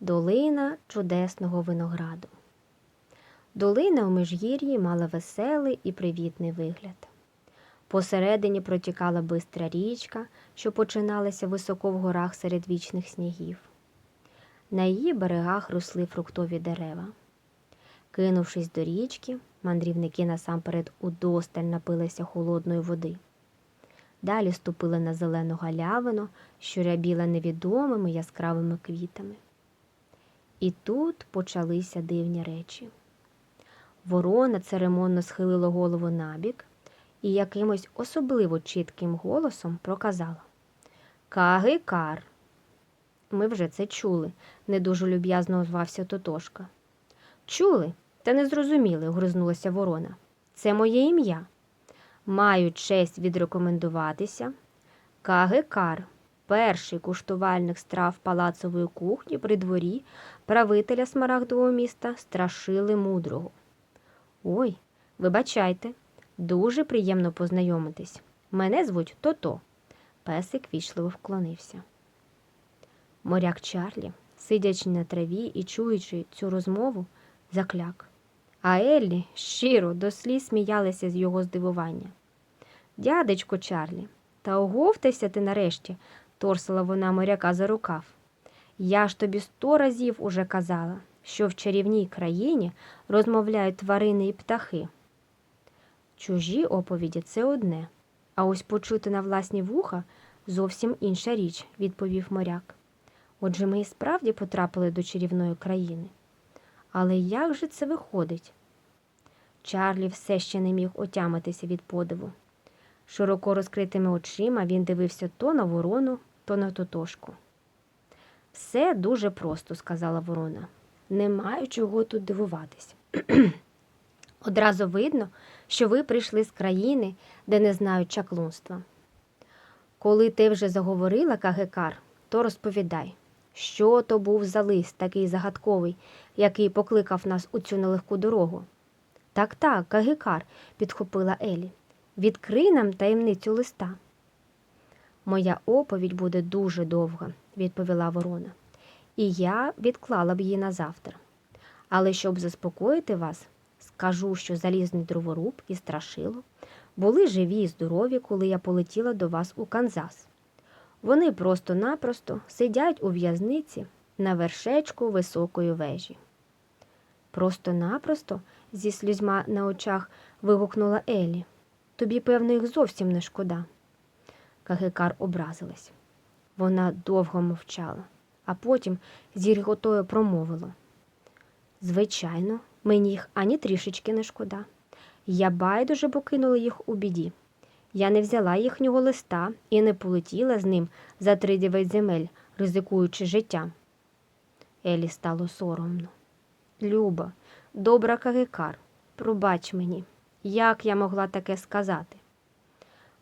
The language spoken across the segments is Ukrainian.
Долина чудесного винограду. Долина у Межгір'ї мала веселий і привітний вигляд. Посередині протікала бистра річка, що починалася високо в горах серед вічних снігів. На її берегах росли фруктові дерева. Кинувшись до річки, мандрівники насамперед удосталь напилися холодної води. Далі ступили на зелену галявину, що рябіла невідомими яскравими квітами. І тут почалися дивні речі. Ворона церемонно схилила голову набік і якимось особливо чітким голосом проказала Каги кар. Ми вже це чули, не дуже люб'язно озвався Тотошка. Чули, та не зрозуміли, гризнулася ворона. Це моє ім'я. Маю честь відрекомендуватися. Каги кар, перший куштувальник страв палацової кухні при дворі правителя смарагдового міста Страшили Мудрого. Ой, вибачайте, дуже приємно познайомитись. Мене звуть Тото. Песик вічливо вклонився. Моряк Чарлі, сидячи на траві і чуючи цю розмову, закляк. А Еллі щиро до сліз сміялися з його здивування. Дядечко Чарлі, та оговтайся ти нарешті, торсила вона моряка за рукав. Я ж тобі сто разів уже казала, що в чарівній країні розмовляють тварини і птахи. Чужі оповіді це одне, а ось почути на власні вуха зовсім інша річ, відповів моряк. Отже, ми і справді потрапили до чарівної країни. Але як же це виходить? Чарлі все ще не міг отямитися від подиву. Широко розкритими очима він дивився то на ворону, то на тотошку. Все дуже просто, сказала ворона. Немає чого тут дивуватись. Одразу видно, що ви прийшли з країни, де не знають чаклунства. Коли ти вже заговорила, Кагекар, то розповідай, що то був за лист такий загадковий, який покликав нас у цю нелегку дорогу. Так, так, Кагекар, підхопила Елі. Відкрий нам таємницю листа. Моя оповідь буде дуже довга, відповіла ворона, і я відклала б її на завтра. Але щоб заспокоїти вас, скажу, що залізний дроворуб і страшило були живі і здорові, коли я полетіла до вас у Канзас. Вони просто-напросто сидять у в'язниці на вершечку високої вежі. Просто-напросто, зі слізьма на очах вигукнула Елі. Тобі, певно, їх зовсім не шкода. Кагикар образилась. Вона довго мовчала, а потім з гірготою промовила. Звичайно, мені їх ані трішечки не шкода. Я байдуже покинула їх у біді. Я не взяла їхнього листа і не полетіла з ним за три дев'ять земель, ризикуючи життям. Елі стало соромно. Люба, добра Кагикар, пробач мені, як я могла таке сказати?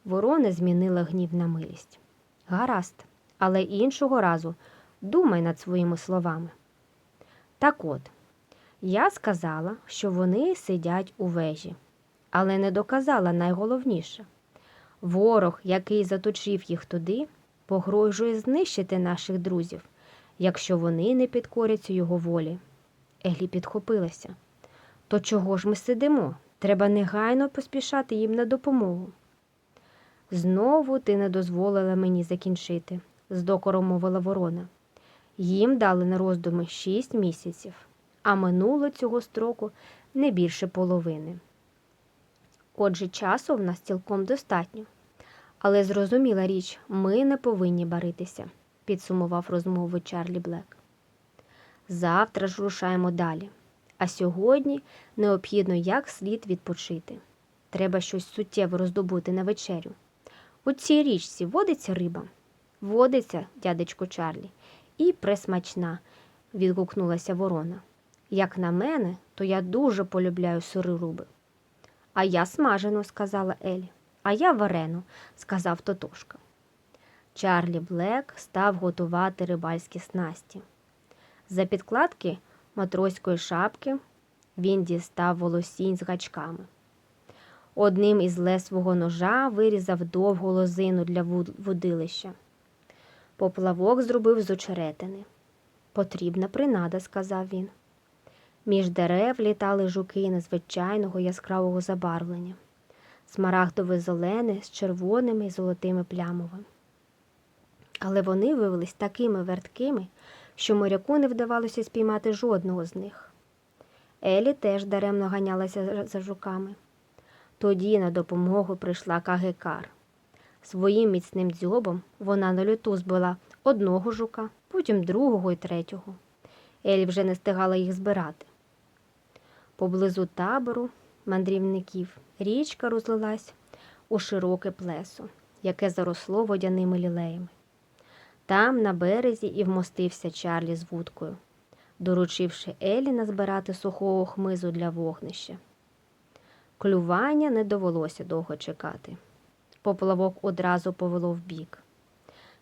Ворона змінила гнів на милість. Гаразд, але іншого разу думай над своїми словами. Так от, я сказала, що вони сидять у вежі, але не доказала найголовніше. Ворог, який заточив їх туди, погрожує знищити наших друзів, якщо вони не підкоряться його волі. Елі підхопилася. То чого ж ми сидимо? Треба негайно поспішати їм на допомогу. Знову ти не дозволила мені закінчити, з докором мовила ворона. Їм дали на роздуми шість місяців, а минуло цього строку не більше половини. Отже, часу в нас цілком достатньо. Але зрозуміла річ, ми не повинні баритися, підсумував розмову Чарлі Блек. Завтра ж рушаємо далі, а сьогодні необхідно як слід відпочити. Треба щось суттєво роздобути на вечерю. У цій річці водиться риба? Водиться, дядечко Чарлі, і пресмачна, відгукнулася ворона. Як на мене, то я дуже полюбляю сири руби. А я смажену, сказала Елі. А я варену, сказав Тотошка. Чарлі Блек став готувати рибальські снасті. За підкладки матроської шапки він дістав волосінь з гачками. Одним із лез свого ножа вирізав довгу лозину для водилища. Поплавок зробив з очеретини. Потрібна принада, сказав він. Між дерев літали жуки незвичайного яскравого забарвлення, смарагдове зелене з червоними і золотими плямами. Але вони виявились такими верткими, що моряку не вдавалося спіймати жодного з них. Елі теж даремно ганялася за жуками. Тоді на допомогу прийшла Кагекар. Своїм міцним дзьобом вона на люту збила одного жука, потім другого і третього. Елі вже не стигала їх збирати. Поблизу табору мандрівників річка розлилась у широке плесо, яке заросло водяними лілеями. Там, на березі, і вмостився Чарлі з вудкою, доручивши Елі назбирати сухого хмизу для вогнища. Клювання не довелося довго чекати. Поплавок одразу повело вбік.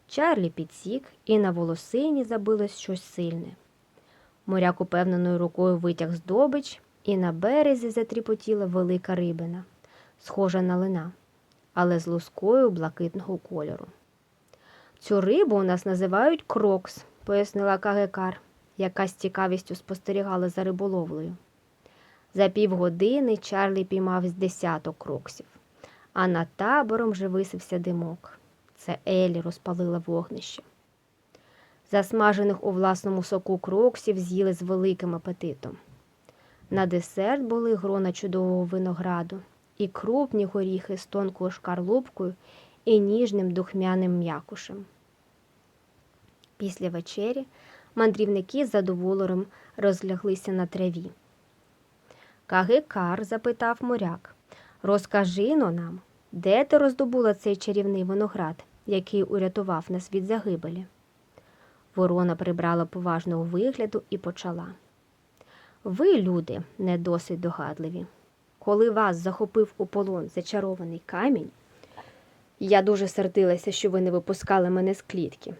Чарлі підсік, і на волосині забилось щось сильне. Моряк упевненою рукою витяг здобич, і на березі затріпотіла велика рибина, схожа на лина, але з лускою блакитного кольору. Цю рибу у нас називають крокс, пояснила Кагекар, яка з цікавістю спостерігала за риболовлею. За півгодини Чарлі піймав з десяток кроксів, а над табором вже висився димок. Це Елі розпалила вогнище. Засмажених у власному соку кроксів з'їли з великим апетитом. На десерт були грона чудового винограду і крупні горіхи з тонкою шкарлупкою і ніжним духмяним м'якушем. Після вечері мандрівники з задоволенням розляглися на траві. Кагикар запитав моряк, розкажи но нам, де ти роздобула цей чарівний виноград, який урятував нас від загибелі? Ворона прибрала поважного вигляду і почала. Ви, люди, не досить догадливі. Коли вас захопив у полон зачарований камінь, я дуже сердилася, що ви не випускали мене з клітки.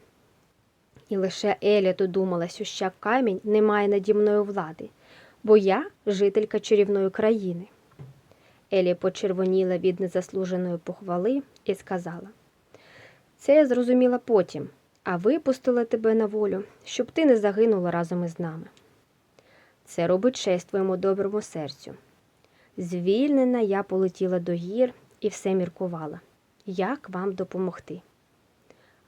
І лише Еля додумала, що ще камінь не має наді мною влади, бо я жителька чарівної країни. Елі почервоніла від незаслуженої похвали і сказала: Це я зрозуміла потім, а випустила тебе на волю, щоб ти не загинула разом із нами. Це робить честь твоєму доброму серцю. Звільнена я полетіла до гір і все міркувала, як вам допомогти.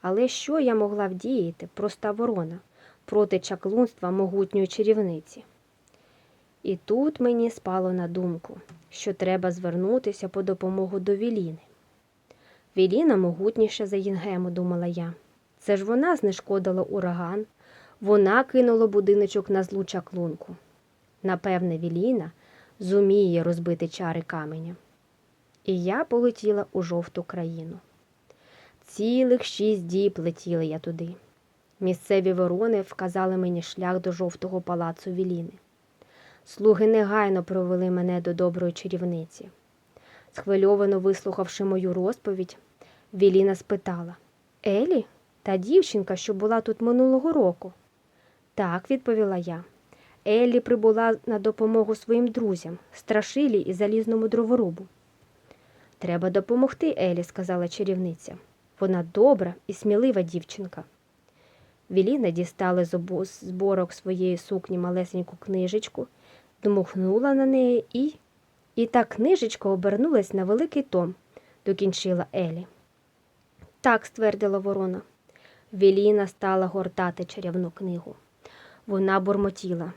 Але що я могла вдіяти, проста ворона, проти чаклунства могутньої чарівниці? І тут мені спало на думку, що треба звернутися по допомогу до Віліни. Віліна могутніша за Їнгему, думала я. Це ж вона знешкодила ураган, вона кинула будиночок на злу чаклунку. Напевне, Віліна зуміє розбити чари каменя. І я полетіла у жовту країну. Цілих шість діб летіла я туди. Місцеві ворони вказали мені шлях до жовтого палацу Віліни. Слуги негайно провели мене до доброї чарівниці. Схвильовано вислухавши мою розповідь, Віліна спитала Елі, та дівчинка, що була тут минулого року. Так, відповіла я. Еллі прибула на допомогу своїм друзям, страшилі і залізному дроворубу. Треба допомогти Елі, сказала чарівниця. Вона добра і смілива дівчинка. Віліна дістала з зборок своєї сукні малесеньку книжечку, дмухнула на неї і. І та книжечка обернулась на великий том, докінчила Елі. Так, ствердила ворона. Віліна стала гортати чарівну книгу. Вона бурмотіла.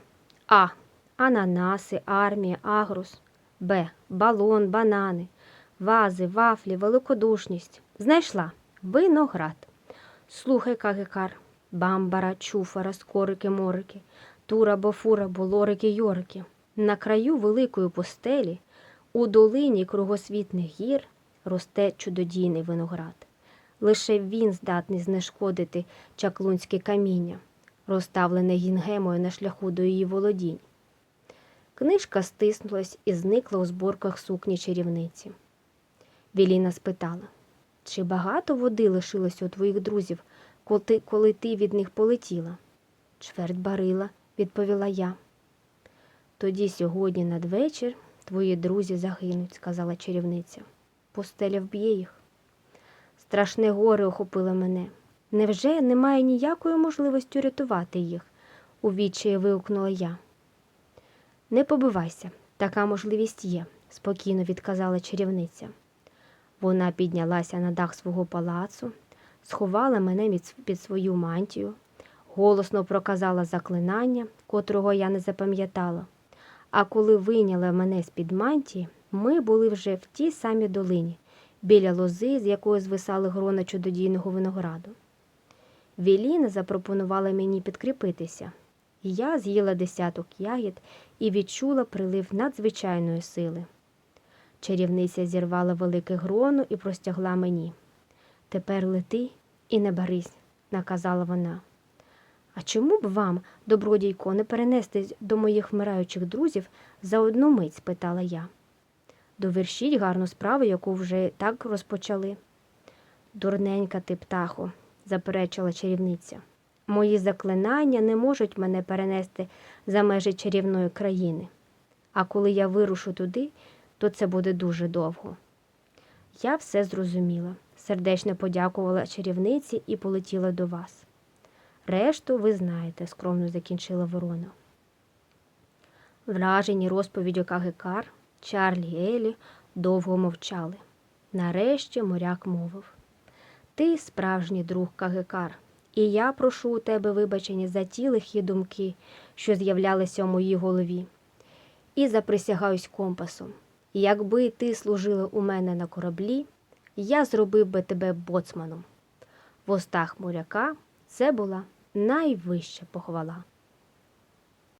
А. Ананаси, армія, агрус. Б. Балон, банани, вази, вафлі, великодушність. Знайшла виноград. Слухай, Кагекар, бамбара, чуфара, скорики, морики, тура, бофура, болорики, йорики. На краю великої постелі, у долині кругосвітних гір, росте чудодійний виноград. Лише він здатний знешкодити чаклунське каміння, розставлене гінгемою на шляху до її володінь. Книжка стиснулась і зникла у зборках сукні чарівниці. Віліна спитала, чи багато води лишилось у твоїх друзів, коли ти, від них полетіла? Чверть барила, відповіла я. Тоді сьогодні надвечір твої друзі загинуть, сказала чарівниця. Постеля вб'є їх. Страшне горе охопило мене. Невже немає ніякої можливості рятувати їх? у відчаї вигукнула я. Не побивайся, така можливість є, спокійно відказала чарівниця. Вона піднялася на дах свого палацу, сховала мене під свою мантію, голосно проказала заклинання, котрого я не запам'ятала. А коли вийняла мене з-під мантії, ми були вже в тій самій долині, біля лози, з якої звисали грона чудодійного винограду. Віліна запропонувала мені підкріпитися. Я з'їла десяток ягід і відчула прилив надзвичайної сили. Чарівниця зірвала велике гроно і простягла мені. Тепер лети і не барись, наказала вона. А чому б вам, добродійко, не перенестись до моїх вмираючих друзів за одну мить? спитала я. Довершіть гарну справу, яку вже так розпочали. Дурненька ти, птахо, заперечила чарівниця. Мої заклинання не можуть мене перенести за межі чарівної країни. А коли я вирушу туди, то це буде дуже довго. Я все зрозуміла, сердечно подякувала чарівниці і полетіла до вас. Решту ви знаєте, скромно закінчила ворона. Вражені розповіддю Кагекар, Чарлі і Елі довго мовчали. Нарешті моряк мовив Ти справжній друг Кагекар, і я прошу у тебе вибачення за ті лихі думки, що з'являлися у моїй голові. І заприсягаюсь компасом. Якби ти служила у мене на кораблі, я зробив би тебе боцманом. В устах моряка це була найвища похвала.